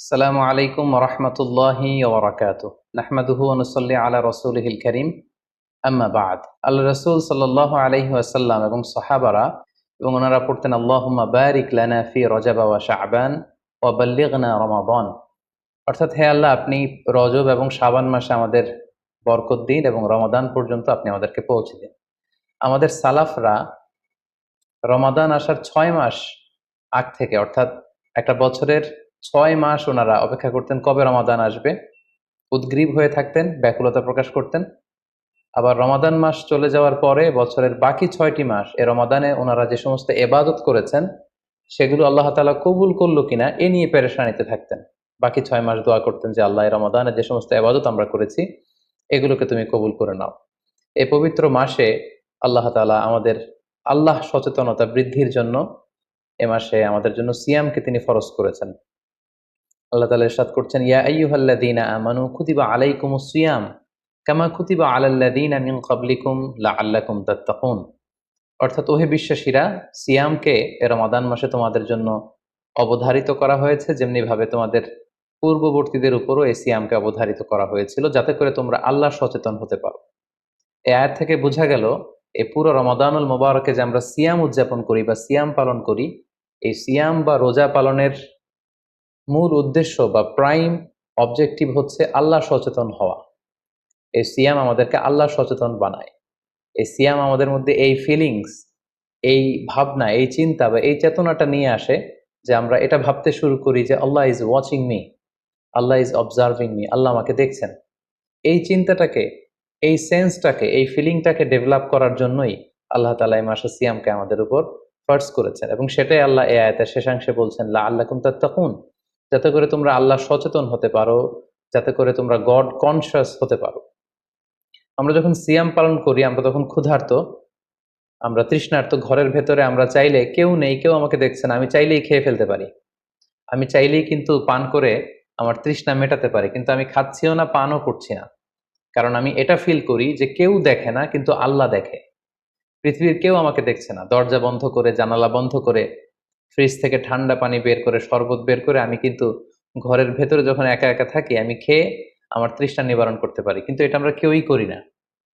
আসসালামু আলাইকুম রহমতুল্লাহি ওবরাকাত নাহমাদুহু অনুসল্লি আলা রসুলহিল করিম। আম্মা বাদ। আল্লাহ রসুল সাল্লাহ আলহি আসাল্লাম এবং সাহাবারা এবং ওনারা পড়তেন আল্লাহমা বারিক লানা ফি রজাবা ওয়া শাহবান ও বল্লিগনা রমাবন অর্থাৎ, হে আল্লাহ, আপনি রজব এবং শাবান মাসে আমাদের বরকত দিন এবং রমাদান পর্যন্ত আপনি আমাদেরকে পৌঁছে দিন। আমাদের সালাফরা রমাদান আসার ছয় মাস আগ থেকে, অর্থাৎ একটা বছরের ছয় মাস ওনারা অপেক্ষা করতেন কবে রমাদান আসবে। উদ্গ্রীব হয়ে থাকতেন, ব্যাকুলতা প্রকাশ করতেন। আবার রমাদান মাস চলে যাওয়ার পরে বছরের বাকি ছয়টি মাস এ রমাদানে ওনারা যে সমস্ত এবাদত করেছেন, সেগুলো আল্লাহ তালা কবুল করল কিনা এ নিয়ে পেরেশানিতে থাকতেন। বাকি ছয় মাস দোয়া করতেন যে, আল্লাহ রমাদানে যে সমস্ত এবাদত আমরা করেছি, এগুলোকে তুমি কবুল করে নাও। এই পবিত্র মাসে আল্লাহ তালা আমাদের আল্লাহ সচেতনতা বৃদ্ধির জন্য এ মাসে আমাদের জন্য সিয়ামকে তিনি ফরজ করেছেন। আল্লাহ তালা ইরশাদ করছেন, ইয়া আইয়ুহাল্লাযীনা আমানু কুতিবা আলাইকুমুস সিয়াম কামা কুতিবা আলাল্লাযীনা মিন ক্বাবলিকুম লাআল্লাকুম তাত্তাকুন। অর্থাৎ, ওহে বিশ্বাসীরা, সিয়ামকে এ রমাদান মাসে তোমাদের জন্য অবধারিত করা হয়েছে, যেমনিভাবে তোমাদের পূর্ববর্তীদের উপরও এই সিয়ামকে অবধারিত করা হয়েছিল, যাতে করে তোমরা আল্লাহ সচেতন হতে পারো। এ আয়াত থেকে বোঝা গেল এই পুরো রমাদানুল মোবারকে যে আমরা সিয়াম উদযাপন করি বা সিয়াম পালন করি, এই সিয়াম বা রোজা পালনের মূল উদ্দেশ্য বা প্রাইম অবজেক্টিভ হচ্ছে আল্লাহ সচেতন হওয়া। এই সিয়াম আমাদেরকে আল্লাহ সচেতন বানায়। এই সিয়াম আমাদের মধ্যে এই ফিলিংস এই ভাবনা, এই চিন্তা বা এই চেতনাটা নিয়ে আসে যে আমরা এটা ভাবতে শুরু করি যে Allah is watching me Allah is observing me আল্লাহ আমাকে দেখছেন। এই চিন্তাটাকে, এই সেন্সটাকে এই ফিলিংটাকে ডেভেলপ করার জন্যই আল্লাহ তালা এই মাসে সিয়ামকে আমাদের উপর ফার্স করেছেন এবং সেটাই আল্লাহ এ আয়তের শেষাংশে বলছেন লা আল্লাহ কুম তাত্তাকুন। যাতে করে তোমরা আল্লাহ সচেতন হতে পারো, যাতে করে তোমরা গড কনসিয়াস হতে পারো। আমরা যখন সিয়াম পালন করি, আমরা তখন ক্ষুধার্ত। আমরা তৃষ্ণার্ত, ঘরের ভেতরে আমরা চাইলে কেউ নেই, কেউ আমাকে দেখছে না, আমি চাইলেই খেয়ে ফেলতে পারি। আমি চাইলেই কিন্তু পান করে আমার তৃষ্ণা মেটাতে পারি, কিন্তু আমি খাচ্ছিও না, পানও করছি না। কারণ আমি এটা ফিল করি যে কেউ দেখে না, কিন্তু আল্লাহ দেখে। পৃথিবীর কেউ আমাকে দেখছে না। দরজা বন্ধ করে, জানালা বন্ধ করে ফ্রিজ থেকে ঠান্ডা পানি বের করে, শরবত বের করে আমি কিন্তু ঘরের ভেতরে যখন একা একা থাকি, আমি খেয়ে আমার তৃষ্ণা নিবারণ করতে পারি। কিন্তু এটা আমরা কেউই করি না।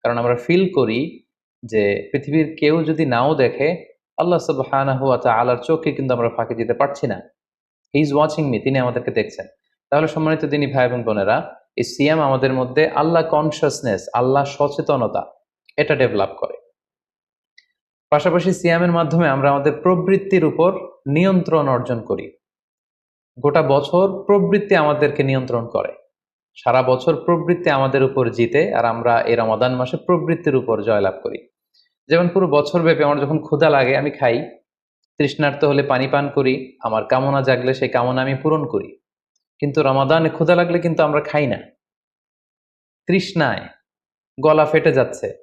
কারণ আমরা ফিল করি যে পৃথিবীর কেউ যদি নাও দেখে, আল্লাহ সুবহানাহ ওয়া তাআলার চোখে কিন্তু আমরা ফাঁকে দিতে পারছি না। হি ইজ ওয়াচিং মি তিনি আমাদেরকে দেখছেন। তাহলে সম্মানিত তিনি ভাই এবং বোনেরা, এই সিয়াম আমাদের মধ্যে আল্লাহ কনসিয়াসনেস আল্লাহ সচেতনতা, এটা ডেভেলপ করে। পাশাপাশি সিয়ামের মাধ্যমে আমরা আমাদের প্রবৃত্তির উপর নিয়ন্ত্রণ অর্জন করি। গোটা বছর প্রবৃত্তি আমাদেরকে নিয়ন্ত্রণ করে। সারা বছর প্রবৃত্তি আমাদের উপর জিতে আর আমরা এই রমাদান মাসে প্রবৃত্তির উপর জয়লাভ করি। যেমন পুরো বছর ব্যাপী আমার যখন ক্ষুধা লাগে, আমি খাই। তৃষ্ণার্ত হলে পানি পান করি, আমার কামনা জাগলে সেই কামনা আমি পূরণ করি। কিন্তু রমাদানে ক্ষুধা লাগলে কিন্তু আমরা খাই না। তৃষ্ণায় গলা ফেটে যাচ্ছে।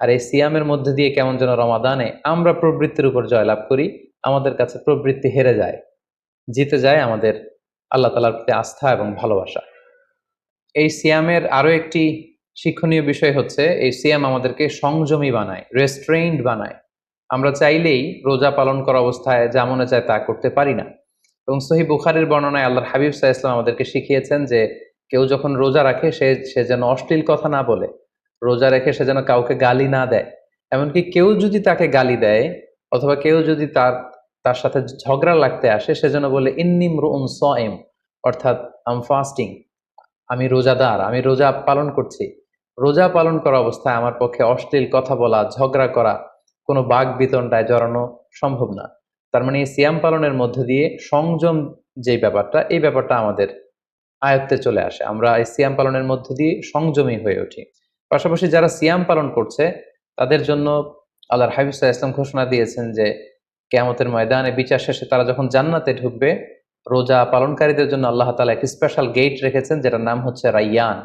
আর এই সিয়ামের মধ্যে দিয়ে কেমন যেন রমাদানে আমরা প্রবৃত্তির উপর জয়লাভ করি, আমাদের কাছে প্রবৃত্তি হেরে যায়, জিতে যায় আমাদের আল্লাহ তালার প্রতি আস্থা এবং ভালোবাসা। এই সিয়ামের আরও একটি শিক্ষণীয় বিষয় হচ্ছে, এই সিয়াম আমাদেরকে সংযমী বানায় রেস্ট্রেইনড বানায়। আমরা চাইলেই রোজা পালন করা অবস্থায় যা মনে চায় তা করতে পারি না। এবং সহি বুখারের বর্ণনায় আল্লাহর হাবিব সাহা ইসলাম আমাদেরকে শিখিয়েছেন যে, কেউ যখন রোজা রাখে সে সে যেন অশ্লীল কথা না বলে। রোজা রেখে সে যেন কাউকে গালি না দেয়। এমনকি কেউ যদি তাকে গালি দেয় অথবা কেউ যদি তার তার সাথে ঝগড়া লাগতে আসে, সে যেন বলে ইন্নিম রুম সএম অর্থাৎ, আম ফাস্টিং আমি রোজাদার আমি রোজা পালন করছি রোজা পালন করা অবস্থায় আমার পক্ষে অশ্লীল কথা বলা, ঝগড়া করা, কোনো বাঘ বিতণ্ডায় জড়ানো সম্ভব না। তার মানে এই সিয়াম পালনের মধ্যে দিয়ে সংযম যে ব্যাপারটা, এই ব্যাপারটা আমাদের আয়ত্তে চলে আসে। আমরা এই সিয়াম পালনের মধ্যে দিয়ে সংযমী হয়ে উঠি। পাশাপাশি যারা সিয়াম পালন করছে, তাদের জন্য আল্লাহর হাবিব ইসলাম ঘোষণা দিয়েছেন যে, কেয়ামতের ময়দানে বিচার শেষে তারা যখন জান্নাতে ঢুকবে, রোজা পালনকারীদের জন্য আল্লাহ তালা একটি স্পেশাল গেট রেখেছেন যেটার নাম হচ্ছে রাইয়ান।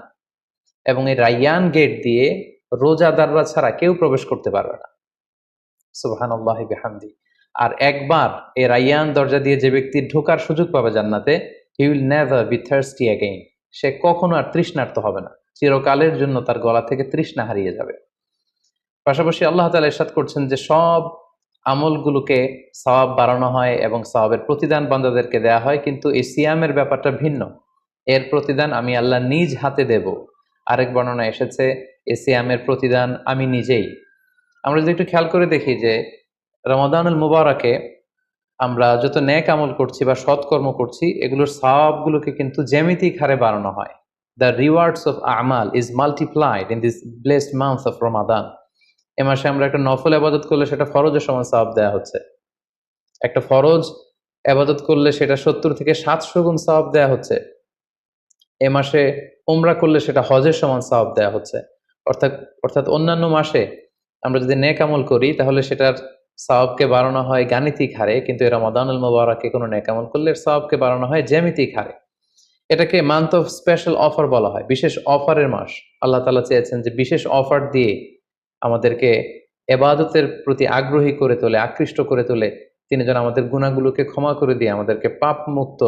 এবং এই রাইয়ান গেট দিয়ে রোজাদাররা ছাড়া কেউ প্রবেশ করতে পারবে না। সুবহান আর একবার এই রাইয়ান দরজা দিয়ে যে ব্যক্তি ঢোকার সুযোগ পাবে জান্নাতে he will never be thirsty again সে কখনো আর তৃষ্ণার্ত হবে না। চিরকালের জন্য তার গলা থেকে তৃষ্ণা হারিয়ে যাবে। পাশাপাশি আল্লাহ তালা ইরশাদ করছেন যে, সব আমলগুলোকে সওয়াব বাড়ানো হয় এবং সওয়াবের প্রতিদান বান্দাদেরকে দেয়া হয়, কিন্তু এই সিয়ামের ব্যাপারটা ভিন্ন। এর প্রতিদান আমি আল্লাহ নিজ হাতে দেব। আরেক বর্ণনা এসেছে এই সিয়ামের প্রতিদান আমি নিজেই। আমরা যদি একটু খেয়াল করে দেখি যে, রমাদানুল মুবারকে আমরা যত ন্যাক আমল করছি বা সৎকর্ম করছি, এগুলোর সওয়াবগুলোকে কিন্তু জ্যামিতিক হারে বাড়ানো হয়। The rewards of Amal is multiplied in this blessed month of Ramadan এ মাসে আমরা একটা নফল আবাদত করলে সেটা ফরজের সমান সওয়াব দেওয়া হচ্ছে। একটা ফরজ আবাদত করলে সেটা সত্তর থেকে সাতশো গুণ সওয়াব দেওয়া হচ্ছে। এ মাসে ওমরা করলে সেটা হজের সমান সওয়াব দেওয়া হচ্ছে। অর্থাৎ অর্থাৎ অন্যান্য মাসে আমরা যদি নেক আমল করি, তাহলে সেটার সওয়াবকে বাড়ানো হয় গাণিতিক হারে, কিন্তু এরা মদানুল মোবারকে কোনো নেক আমল করলে সওয়াবকে বাড়ানো হয় জ্যামিতিক হারে। এটাকে মান্থ অফ স্পেশাল অফার বলা হয়, বিশেষ অফারের মাস। আল্লাহ তালা চেয়েছেন যে বিশেষ অফার দিয়ে আমাদেরকে এবাদতের প্রতি আগ্রহী করে তোলে, আকৃষ্ট করে তোলে। তিনি যেন আমাদের গুণাগুলোকে ক্ষমা করে দিয়ে আমাদেরকে পাপ মুক্ত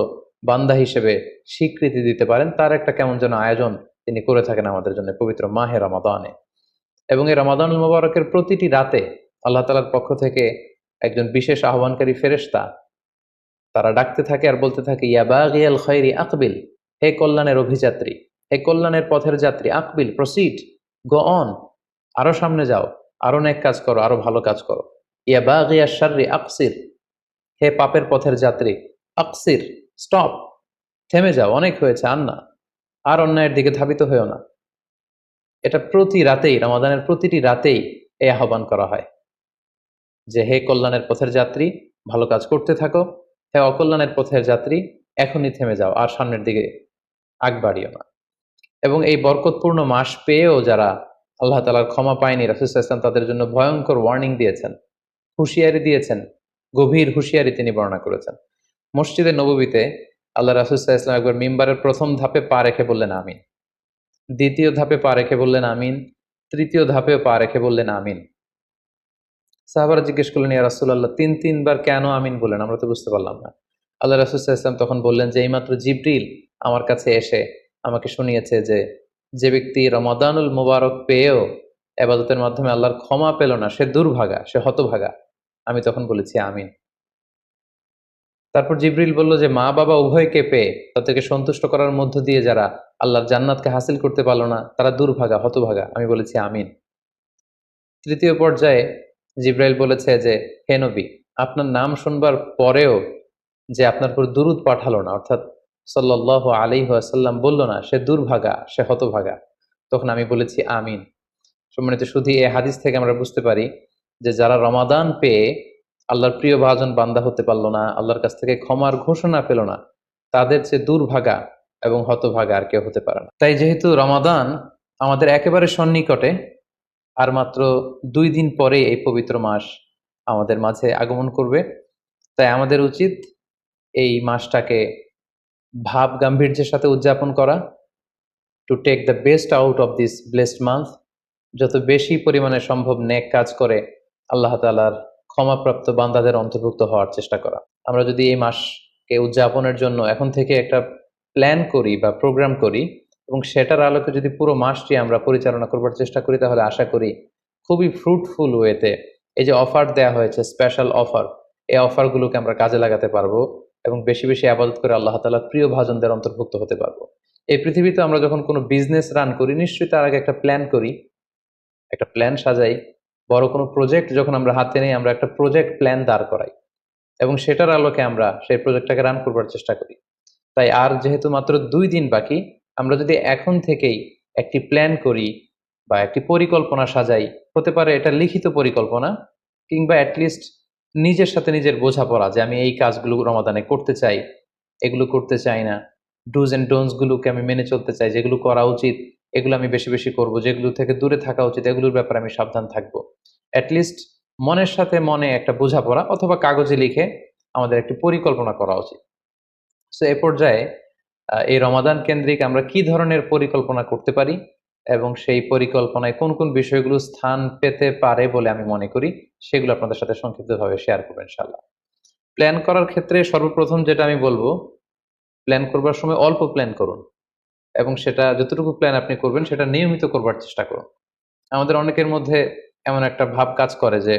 বান্দা হিসেবে স্বীকৃতি দিতে পারেন, তার একটা কেমন যেন আয়োজন তিনি করে থাকেন আমাদের জন্য পবিত্র মাহে রমাদানে। এবং এই রমাদানুল মোবারকের প্রতিটি রাতে আল্লাহ তালার পক্ষ থেকে একজন বিশেষ আহ্বানকারী ফেরেশতা তারা ডাকতে থাকে আর বলতে থাকে ইয়াবাগিয়াল খৈরি আকবিল। হে কল্যাণের অভিযাত্রী, হে কল্যাণের পথের যাত্রী, আকবিল প্রসিড গো অন আরও সামনে যাও, আরও নেক কাজ করো, আরও ভালো কাজ করো। ইয়াবাগিয়া শাররি, আকসির। হে পাপের পথের যাত্রী, আকসির স্টপ থেমে যাও, অনেক হয়েছে আর না। আর অন্যায়ের দিকে ধাবিত হয়েও না। এটা প্রতি রাতেই, রমাদানের প্রতিটি রাতেই এই আহ্বান করা হয়। যে হে কল্যাণের পথের যাত্রী, ভালো কাজ করতে থাকো হে অকল্যাণের পথের যাত্রী এখনই থেমে যাও আর সামনের দিকে আগ বাড়িও না। এবং এই বরকতপূর্ণ মাস পেয়েও যারা আল্লাহ তালার ক্ষমা পায়নি রাসুসাহ ইসলাম তাদের জন্য ভয়ঙ্কর ওয়ার্নিং দিয়েছেন, হুঁশিয়ারি দিয়েছেন, গভীর হুঁশিয়ারি তিনি বর্ণনা করেছেন। মসজিদে নবীতে আল্লাহ রাসুসাহ ইসলাম একবার মিম্বারের প্রথম ধাপে পা রেখে বললেন, আমিন। দ্বিতীয় ধাপে পা রেখে বললেন, আমিন। তৃতীয় ধাপেও পা রেখে বললেন, আমিন। সাহাবারা জিজ্ঞেস করলেন, ইয়া রাসুল্লাহ তিন, তিনবার কেন আমিন বললেন? আমরা তো বুঝতে পারলাম না। আল্লাহ রাসুসাহ ইসলাম তখন বললেন যে, এইমাত্র জিব্রিল আমার কাছে এসে আমাকে শুনিয়েছে যে যে ব্যক্তি রমাদানুল মুবারক পেয়েও এবাদতের মাধ্যমে আল্লাহর ক্ষমা পেল না, সে দুর্ভাগা, সে হতভাগা। আমি তখন বলেছি, আমিন। তারপর জিব্রিল বলল যে, মা বাবা উভয়কে পেয়ে, তাদেরকে সন্তুষ্ট করার মধ্য দিয়ে যারা আল্লাহর জান্নাতকে হাসিল করতে পারল না, তারা দুর্ভাগা, হতভাগা। আমি বলেছি, আমিন। তৃতীয় পর্যায়ে জিব্রাইল বলেছে যে, হে নবী, আপনার নাম শুনবার পরেও যে আপনার উপর দুরুদ পাঠালো না, অর্থাৎ সাল্লাহ আলী আসাল্লাম বলল না, সে দুর্ভাগা, সে হতভাগা। তখন আমি বলেছি, আমিন। সম্মানিত, শুধু এই হাদিস থেকে আমরা বুঝতে পারি যে, যারা রমাদান পেয়ে আল্লাহর প্রিয় ভাজন বান্দা হতে পারল না, আল্লাহর কাছ থেকে ক্ষমার ঘোষণা পেল না, তাদের চেয়ে দুর্ভাগা এবং হতভাগা আর কেউ হতে পারে না। তাই যেহেতু রমাদান আমাদের একেবারে সন্নিকটে আর মাত্র দুই দিন পরে এই পবিত্র মাস আমাদের মাঝে আগমন করবে। তাই আমাদের উচিত এই মাসটাকে ভাব গাম্ভীর্যের সাথে উদযাপন করা। To take the best out of this blessed month যত বেশি পরিমাণে সম্ভব নেক কাজ করে আল্লাহ তালার ক্ষমাপ্রাপ্ত বান্দাদের অন্তর্ভুক্ত হওয়ার চেষ্টা করা। আমরা যদি এই মাসকে উদযাপনের জন্য এখন থেকে একটা প্ল্যান করি বা প্রোগ্রাম করি এবং সেটার আলোকে যদি পুরো মাসটি আমরা পরিচালনা করবার চেষ্টা করি, তাহলে আশা করি খুবই ফ্রুটফুল ওয়েতে এই যে অফার দেওয়া হয়েছে স্পেশাল অফার এই অফারগুলোকে আমরা কাজে লাগাতে পারব এবং বেশি বেশি আবাদত করে আল্লাহ তালা প্রিয় ভাজনদের অন্তর্ভুক্ত হতে পারব। এই পৃথিবীতে আমরা যখন কোনো বিজনেস রান করি, নিশ্চয়ই তার আগে একটা প্ল্যান করি, একটা প্ল্যান সাজাই, বড় কোনো প্রজেক্ট যখন আমরা হাতে নেই, আমরা একটা প্রজেক্ট প্ল্যান দাঁড় করাই এবং সেটার আলোকে আমরা সেই প্রজেক্টটাকে রান করবার চেষ্টা করি। তাই আর যেহেতু মাত্র দুই দিন বাকি আমরা যদি এখন থেকেই একটি প্ল্যান করি বা একটি পরিকল্পনা সাজাই, হতে পারে এটা লিখিত পরিকল্পনা কিংবা অ্যাটলিস্ট নিজের সাথে নিজের বোঝাপড়া যে আমি এই কাজগুলো রমাদানে করতে চাই, এগুলো করতে চাই না ডুজ অ্যান্ড ডোনসগুলোকে আমি মেনে চলতে চাই, যেগুলো করা উচিত, এগুলো আমি বেশি বেশি করব, যেগুলো থেকে দূরে থাকা উচিত, এগুলোর ব্যাপারে আমি সাবধান থাকব। অ্যাটলিস্ট মনের সাথে মনে একটা বোঝাপড়া অথবা কাগজে লিখে আমাদের একটি পরিকল্পনা করা উচিত। সো এ পর্যায়ে এই রমাদান কেন্দ্রিক আমরা কি ধরনের পরিকল্পনা করতে পারি এবং সেই পরিকল্পনায় কোন কোন বিষয়গুলো স্থান পেতে পারে বলে আমি মনে করি, সেগুলো আপনাদের সাথে সংক্ষিপ্তভাবে শেয়ার করব ইনশাল্লাহ প্ল্যান করার ক্ষেত্রে সর্বপ্রথম যেটা আমি বলব প্ল্যান করবার সময় অল্প প্ল্যান করুন এবং সেটা যতটুকু প্ল্যান আপনি করবেন সেটা নিয়মিত করবার চেষ্টা করুন। আমাদের অনেকের মধ্যে এমন একটা ভাব কাজ করে যে,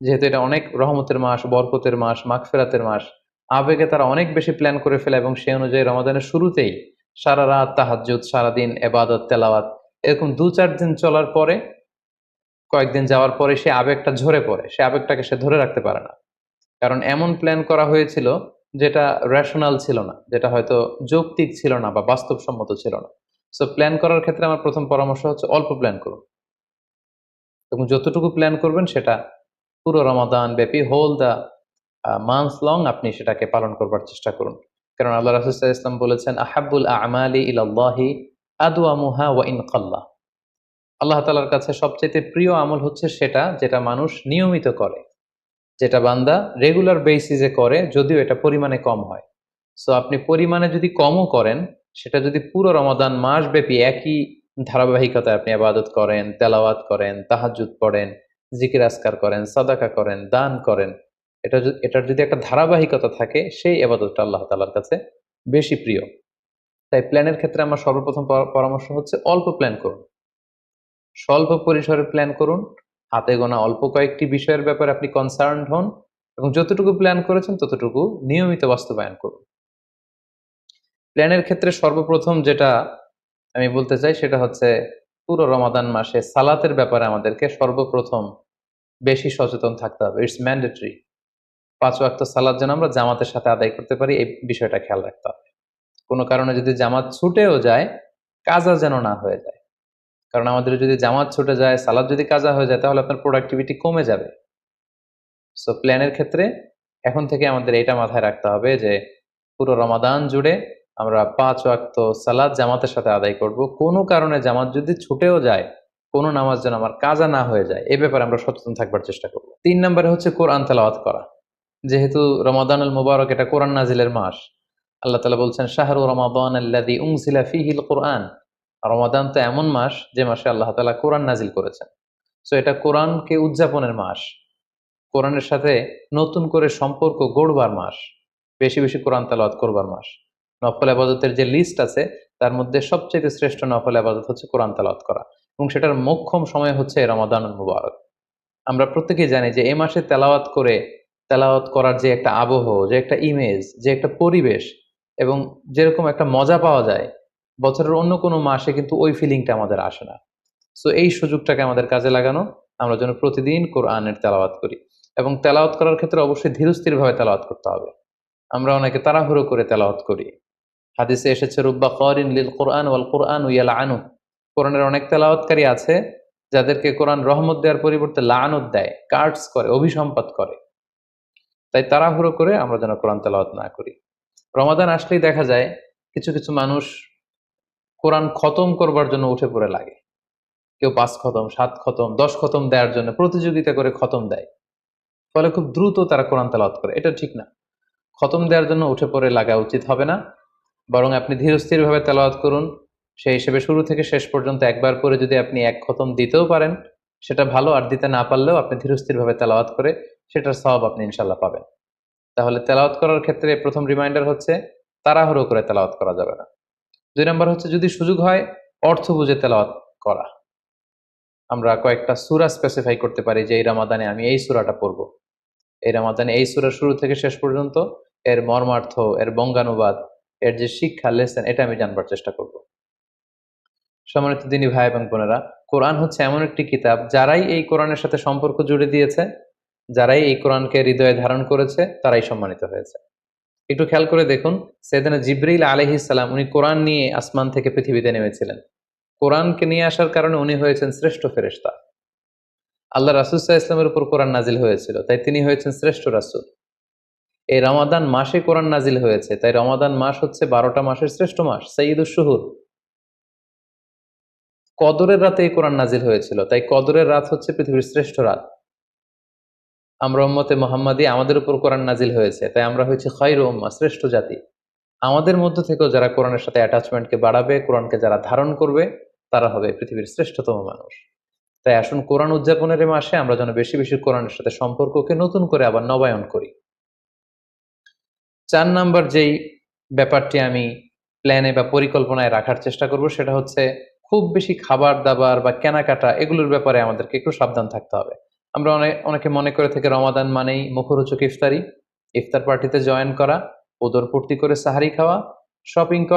যেহেতু এটা অনেক রহমতের মাস, বরকতের মাস, মাগফেরাতের মাস আবেগে তারা অনেক বেশি প্ল্যান করে ফেলে এবং সেই অনুযায়ী রমাদানের শুরুতেই সারা রাত তাহাজ্জুদ, সারাদিন এবাদত, তেলাওয়াত এরকম দু চার দিন চলার পরে, কয়েকদিন যাওয়ার পরে সে আবেগটা ঝরে পড়ে। সে আবেগটাকে সে ধরে রাখতে পারে না। কারণ এমন প্ল্যান করা হয়েছিল যেটা রেশনাল ছিল না, যেটা হয়তো যৌক্তিক ছিল না বা বাস্তবসম্মত ছিল না। সো প্ল্যান করার ক্ষেত্রে আমার প্রথম পরামর্শ হচ্ছে অল্প প্ল্যান করুন। এবং যতটুকু প্ল্যান করবেন সেটা পুরো রমাদান ব্যাপী হোল দ্য মান্থ লং আপনি সেটাকে পালন করবার চেষ্টা করুন। কারণ আল্লাহ রাসুল্লাহ ইসলাম বলেছেন আহাবুল আমালি ইলাল্লাহি আদুয়ামুহা ওয়া ইনকাল্লাহ আল্লাহ তালার কাছে সবচেয়ে প্রিয় আমল হচ্ছে সেটা যেটা মানুষ নিয়মিত করে, যেটা বান্দা রেগুলার বেসিসে করে, যদিও এটা পরিমাণে কম হয়। সো আপনি পরিমাণে যদি কমও করেন, সেটা যদি পুরো রমাদান মাস ব্যাপী একই ধারাবাহিকতায় আপনি আবাদত করেন, তেলাওয়াত করেন তাহাজুদ পড়েন, জিকির আসকার করেন, সাদাকা করেন, দান করেন এটা এটার যদি একটা ধারাবাহিকতা থাকে, সেই আবাদতটা আল্লাহ তালার কাছে বেশি প্রিয়। তাই প্ল্যানের ক্ষেত্রে আমার সর্বপ্রথম পরামর্শ হচ্ছে অল্প প্ল্যান করুন। স্বল্প পরিসরে প্ল্যান করুন। হাতে গোনা অল্প কয়েকটি বিষয়ের ব্যাপারে আপনি কনসার্ন হন এবং যতটুকু প্ল্যান করেছেন, ততটুকু নিয়মিত বাস্তবায়ন করুন। প্ল্যানের ক্ষেত্রে সর্বপ্রথম যেটা আমি বলতে চাই, সেটা হচ্ছে পুরো রমাদান মাসে সালাতের ব্যাপারে আমাদেরকে সর্বপ্রথম বেশি সচেতন থাকতে হবে। ইটস ম্যান্ডেটরি পাঁচ ওয়াক্ত সালাদ যেন আমরা জামাতের সাথে আদায় করতে পারি, এই বিষয়টা খেয়াল রাখতে হবে। কোনো কারণে যদি জামাত ছুটেও যায়, কাজা যেন না হয়ে যায়। কারণ আমাদের যদি জামাত ছুটে যায়, সালাদ যদি কাজা হয়ে যায়, তাহলে আপনার প্রোডাক্টিভিটি কমে যাবে। সো প্ল্যানের ক্ষেত্রে এখন থেকে আমাদের এটা মাথায় রাখতে হবে যে, পুরো রমাদান জুড়ে আমরা পাঁচ ওয়াক্ত সালাদ জামাতের সাথে আদায় করব। কোনো কারণে জামাত যদি ছুটেও যায়, কোনো নামাজ যেন আমার কাজা না হয়ে যায়, এ ব্যাপারে আমরা সচেতন থাকবার চেষ্টা করব। তিন নম্বরে হচ্ছে কোরআন তেলাওয়াত করা। যেহেতু রমাদান আল মুবারক এটা কোরআন নাজিলের মাস, আল্লাহ তালা বলছেন, শাহরু রমাদান উংসিলা ফিহিল কোরআন। রমাদান তো এমন মাস যে মাসে আল্লাহ তালা কোরআন নাজিল করেছেন। সো এটা কোরআনকে উদযাপনের মাস, কোরআনের সাথে নতুন করে সম্পর্ক গড়বার মাস, বেশি বেশি কোরআন তালাওয়াত করবার মাস। নফল আবাদতের যে লিস্ট আছে, তার মধ্যে সবচেয়ে শ্রেষ্ঠ নফল আবাদত হচ্ছে কোরআন তালাওয়াত করা এবং সেটার মোক্ষম সময় হচ্ছে রমাদান মুবারক। আমরা প্রত্যেকেই জানি যে এ মাসে তেলাওয়াত করে তেলাওয়াত করার যে একটা আবহ, যে একটা ইমেজ যে একটা পরিবেশ এবং যেরকম একটা মজা পাওয়া যায়, বছরের অন্য কোনো মাসে কিন্তু ওই ফিলিংটা আমাদের আসে না। সো এই সুযোগটাকে আমাদের কাজে লাগানো, আমরা যেন প্রতিদিন কোরআনের তেলাওয়াত করি এবং তেলাওয়াত করার ক্ষেত্রে অবশ্যই ধীরস্থিরভাবে তেলাওয়াত করতে হবে। আমরা অনেকে তাড়াহুড়ো করে তেলাওয়াত করি। হাদিসে এসেছে, রুব্বা করিন লিল কোরআন ওয়াল কোরআন উইয়াল আনু কোরআনের অনেক তেলাওয়াতকারী আছে, যাদেরকে কোরআন রহমত দেওয়ার পরিবর্তে লানত দেয় কার্ডস করে, অভিসম্পাদ করে। তাই তাড়াহুড়ো করে আমরা যেন কোরআন তেলাওয়াত না করি। রমাদান আসলেই দেখা যায় কিছু কিছু মানুষ কোরআন খতম করবার জন্য উঠে পড়ে লাগে। কেউ পাঁচ খতম, সাত খতম, দশ খতম দেওয়ার জন্য প্রতিযোগিতা করে খতম দেয়। ফলে খুব দ্রুত তারা কোরআন তেলাওয়াত করে। এটা ঠিক না। খতম দেওয়ার জন্য উঠে পড়ে লাগা উচিত হবে না। বরং আপনি ধীরস্থিরভাবে তেলাওয়াত করুন। সেই হিসেবে শুরু থেকে শেষ পর্যন্ত একবার করে যদি আপনি এক খতম দিতেও পারেন সেটা ভালো আর দিতে না পারলেও আপনি ধীরস্থিরভাবে তেলাওয়াত করে সেটার সব আপনি ইনশাল্লাহ পাবেন। তাহলে তেলাওয়াত করার ক্ষেত্রে প্রথম রিমাইন্ডার হচ্ছে তাড়াহুড়ো করে তেলাওয়াত করা যাবে না। দুই নম্বর হচ্ছে যদি সুযোগ হয় অর্থ বুঝে তেলাওয়াত করা। আমরা কয়েকটা সুরা স্পেসিফাই করতে পারি যে এই রামাদানে আমি এই সুরাটা পড়ব। এই রামাদানে এই সুরা শুরু থেকে শেষ পর্যন্ত এর মর্মার্থ, এর বঙ্গানুবাদ, এর যে শিক্ষা লেসেন এটা আমি জানবার চেষ্টা করব। সম্মানিত দিনী ভাই এবং বোনেরা কোরআন হচ্ছে এমন একটি কিতাব, যারাই এই কোরআনের সাথে সম্পর্ক জুড়ে দিয়েছে, যারাই এই কোরআনকে হৃদয়ে ধারণ করেছে, তারাই সম্মানিত হয়েছে। একটু খেয়াল করে দেখুন, সেদিনা জিব্রিল আলহিসাল্লাম উনি কোরআন নিয়ে আসমান থেকে পৃথিবীতে নেমেছিলেন। কোরআনকে নিয়ে আসার কারণে উনি হয়েছেন শ্রেষ্ঠ ফেরেশতা। আল্লাহ রাসুসাহ ইসলামের উপর কোরআন নাজিল হয়েছিল, তাই তিনি হয়েছেন শ্রেষ্ঠ রাসুল। এই রমাদান মাসে কোরআন নাজিল হয়েছে, তাই রমাদান মাস হচ্ছে বারোটা মাসের শ্রেষ্ঠ মাস সঈদুল শুহুর। কদরের রাতে এই কোরআন নাজিল হয়েছিল। তাই কদরের রাত হচ্ছে পৃথিবীর শ্রেষ্ঠ রাত। আমরা উম্মতে মোহাম্মদী আমাদের উপর কোরআন নাজিল হয়েছে। তাই আমরা হয়েছি খৈর উম্মা, শ্রেষ্ঠ জাতি। আমাদের মধ্য থেকেও যারা কোরআনের সাথে অ্যাটাচমেন্টকে বাড়াবে, কোরআনকে যারা ধারণ করবে, তারা হবে পৃথিবীর শ্রেষ্ঠতম মানুষ। তাই আসুন কোরআন উদযাপনের মাসে আমরা যেন বেশি বেশি কোরআনের সাথে সম্পর্ককে নতুন করে আবার নবায়ন করি। চার নাম্বার যেই ব্যাপারটি আমি প্ল্যানে বা পরিকল্পনায় রাখার চেষ্টা করব, সেটা হচ্ছে খুব বেশি খাবার দাবার বা কেনাকাটা এগুলোর ব্যাপারে আমাদেরকে একটু সাবধান থাকতে হবে। আমরা অনেক অনেকে মনে করে থেকে রমাদান মানেই মুখরোচক ইফতারি। ইফতার পার্টিতে জয়েন করা ওদর পূর্তি করে সাহারি খাওয়া শপিং করা